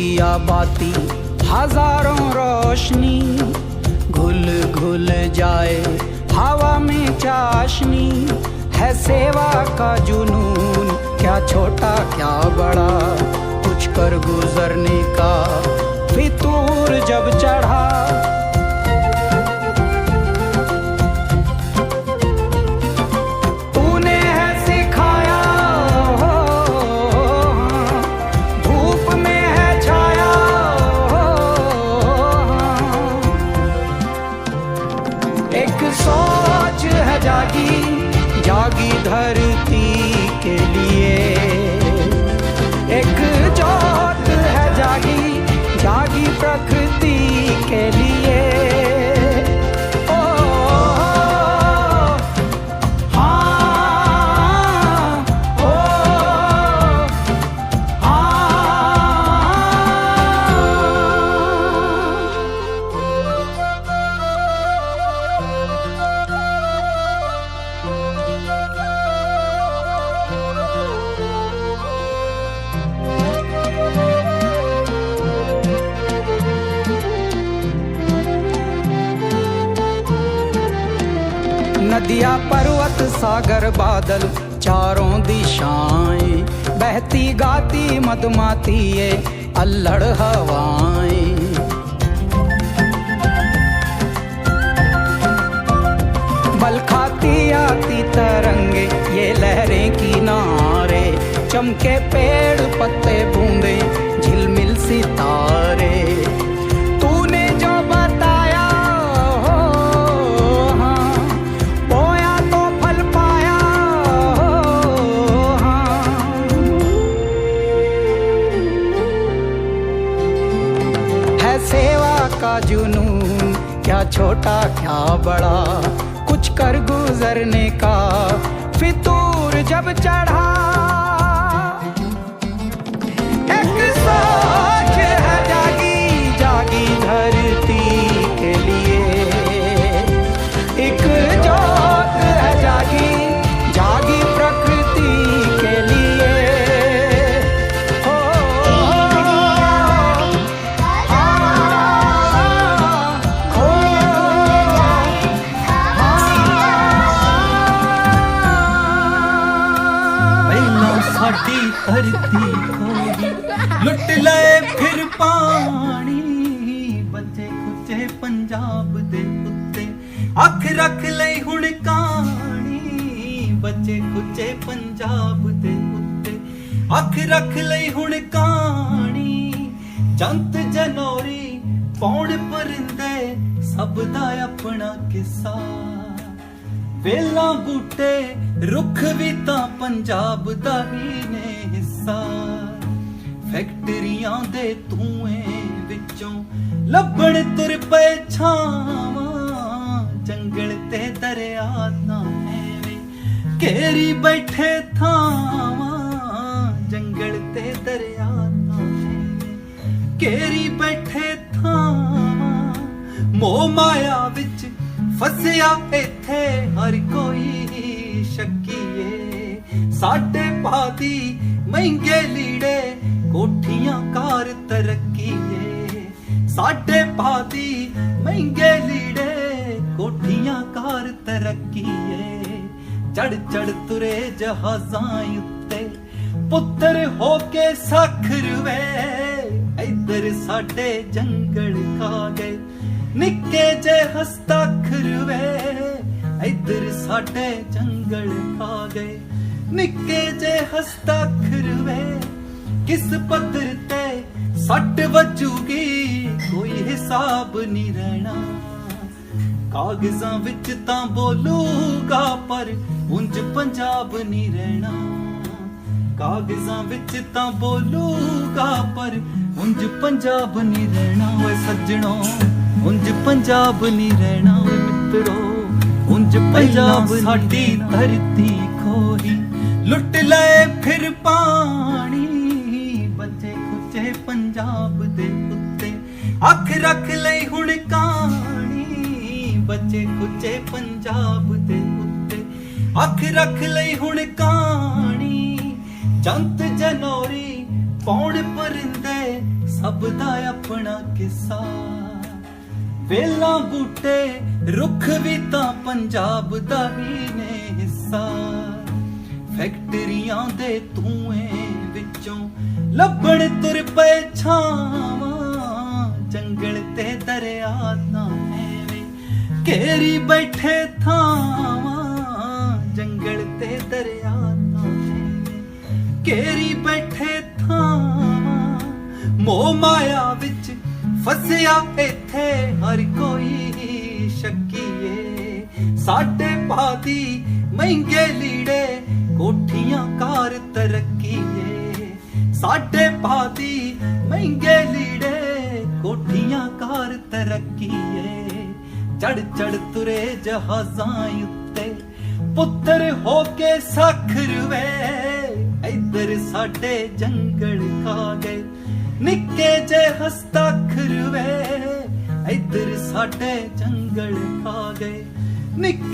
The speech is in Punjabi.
दिया बाती हजारों रोशनी घुल घुल जाए हवा में चाशनी है सेवा का जुनून क्या छोटा क्या बड़ा कुछ कर गुजरने का नदिया, पर्वत, सागर, बादल, चारों दिशाएँ। बहती गाती, मधुमाती ये अल्लड़ हवाएँ। बल खाती आती तरंगे, ये लहरें, किनारे। चमके पेड़, पत्ते बूंदे, झिलमिल सितारे। छोटा क्या बड़ा कुछ कर गुजरने का फितूर जब चढ़ा ਧਰਤੀ ਖੋਈ ਲੁੱਟ ਲਏ ਫਿਰ ਪਾਣੀ। ਬੱਚੇ ਖੁੱਚੇ ਪੰਜਾਬ ਦੇ ਉੱਤੇ। ਅੱਖ ਰੱਖ ਲਈ ਹੁਣ ਕਾਣੀ ਬੱਚੇ ਖੁੱਚੇ ਪੰਜਾਬ ਦੇ ਉੱਤੇ। ਅੱਖ ਰੱਖ ਲਈ ਹੁਣ ਕਾਣੀ ਜੰਤ ਜਨੌਰੀ ਪੌਣ ਪਰਿੰਦੇ। ਸਭ ਦਾ ਆਪਣਾ ਕਿੱਸਾ। ਵੇਲਾ ਬੂਟੇ, ਰੁੱਖ ਵੀ ਤਾਂ ਪੰਜਾਬ ਦਾ ਹੀ ਨੇ ਹਿੱਸਾ। ਫੈਕਟਰੀਆਂ ਦੇ ਧੂਏ ਵਿੱਚੋਂ ਲੱਭਣ ਤੁਰ ਪਏ ਛਾਵਾਂ। ਜੰਗਲ ਤੇ ਦਰਿਆ ਤਾਂ ਐਵੇਂ ਘੇਰੀ ਬੈਠੇ ਥਾਵਾਂ। ਜੰਗਲ ਤੇ ਦਰਿਆ ਤਾਂ ਘੇਰੀ ਬੈਠੇ ਥਾਵਾਂ। ਮੋਹ ਮਾਇਆ ਵਿੱਚ ਫਸਿਆ ਇੱਥੇ ਹਰ ਕੋਈ ਸ਼ੱਕੀਏ। ਸਾਡੇ ਪਾਦੀ ਮਹਿੰਗੇ ਲੀੜੇ ਕੋਠੀਆਂ ਕਾਰ ਤਰੱਕੀਏ। ਸਾਡੇ ਪਾਦੀ ਮਹਿੰਗੇ ਲੀੜੇ ਕੋਠੀਆਂ ਕਾਰ ਤਰੱਕੀਏ। ਚੜ ਚੜ ਤੁਰੇ ਜਹਾਜ਼ਾਂ ਉੱਤੇ ਪੁੱਤਰ ਹੋ ਕੇ ਸਖਰ ਵੇ ਇੱਧਰ ਸਾਡੇ ਜੰਗਲ ਖਾ ਗਏ। ਨਿੱਕੇ ਜੇ ਹਸਤਾਖਰ ਵੇ ਇੱਧਰ ਸਾਡੇ ਜੰਗਲ ਖਾ ਗਏ। ਨਿੱਕੇ ਜੇ ਹਸਤਾਖਰ ਵੇ ਕਿਸ ਪੱਧਰ ਤੇ ਸੱਟ ਵੱਜੂਗੀ, ਕੋਈ ਹਿਸਾਬ ਨਹੀਂ ਰਹਿਣਾ। ਕਾਗਜ਼ਾਂ ਵਿੱਚ ਤਾਂ ਬੋਲੂਗਾ, ਪਰ ਉਂਝ ਪੰਜਾਬ ਨਹੀਂ ਰਹਿਣਾ। ਕਾਗਜ਼ਾਂ ਵਿੱਚ ਤਾਂ ਬੋਲੂਗਾ, ਪਰ ਉਂਝ ਪੰਜਾਬ ਨਹੀਂ ਰਹਿਣਾ। ਓਏ ਸੱਜਣੋ ਉਂਝ ਪੰਜਾਬ ਨਹੀਂ ਰਹਿਣਾ ਮਿੱਤਰੋ ਉਂਝ ਪੰਜਾਬ ਸਾਡੀ ਧਰਤੀ ਖੋਹੀ ਲੁੱਟ ਲਏ ਫਿਰ ਪਾਣੀ ਬੱਚੇ ਖੁੱਚੇ ਪੰਜਾਬ ਦੇ ਉੱਤੇ। ਅੱਖ ਰੱਖ ਲਈ ਹੁਣ ਕਾਣੀ ਬੱਚੇ ਖੁੱਚੇ ਪੰਜਾਬ ਦੇ ਉੱਤੇ। ਅੱਖ ਰੱਖ ਲਈ ਹੁਣ ਕਾਣੀ ਜੰਤ ਜਨੌਰੀ ਪੌਣ ਪਰਿੰਦੇ ਸਭ ਦਾ ਆਪਣਾ ਕਿੱਸਾ। ਵੇਲਾ ਬੂਟੇ, ਰੁੱਖ ਵੀ ਤਾਂ ਪੰਜਾਬ ਦਾ ਹੀ ਨੇ ਹਿੱਸਾ। ਫੈਕਟਰੀਆਂ ਦੇ ਧੂਏ ਵਿੱਚੋਂ ਲੱਭਣ ਤੁਰ ਪਏ ਛਾਵਾਂ। ਜੰਗਲ ਤੇ ਦਰਿਆ ਤਾਂ ਐਵੇਂ ਘੇਰੀ ਬੈਠੇ ਥਾਵਾਂ। ਜੰਗਲ ਤੇ ਦਰਿਆ ਤਾਂ ਐਵੇਂ ਘੇਰੀ ਬੈਠੇ ਥਾਵਾਂ। ਮੋਹ ਮਾਇਆ ਫਸਿਆ ਇੱਥੇ ਹਰ ਕੋਈ ਸ਼ੱਕੀਏ। ਸਾਡੇ ਪਾਦੀ ਮਹਿੰਗੇ ਲੀੜੇ, ਕੋਠੀਆਂ ਕਾਰ ਤਰੱਕੀਏ। ਸਾਡੇ ਪਾਦੀ ਮਹਿੰਗੇ ਲੀੜੇ, ਕੋਠੀਆਂ ਕਾਰ ਤਰੱਕੀਏ। ਚੜ ਚੜ ਤੁਰੇ ਜਹਾਜ਼ਾਂ ਉੱਤੇ, ਪੁੱਤਰ ਹੋ ਕੇ ਸਖਰ ਵੇ ਇੱਧਰ ਸਾਡੇ ਜੰਗਲ ਖਾ ਗਏ ਨਿੱਕੇ ਜੇ ਹਸਤਾਖਰ ਵੇ। ਇਧਰ ਸਾਡੇ ਜੰਗਲ ਖਾ ਗਏ। ਨਿੱਕੇ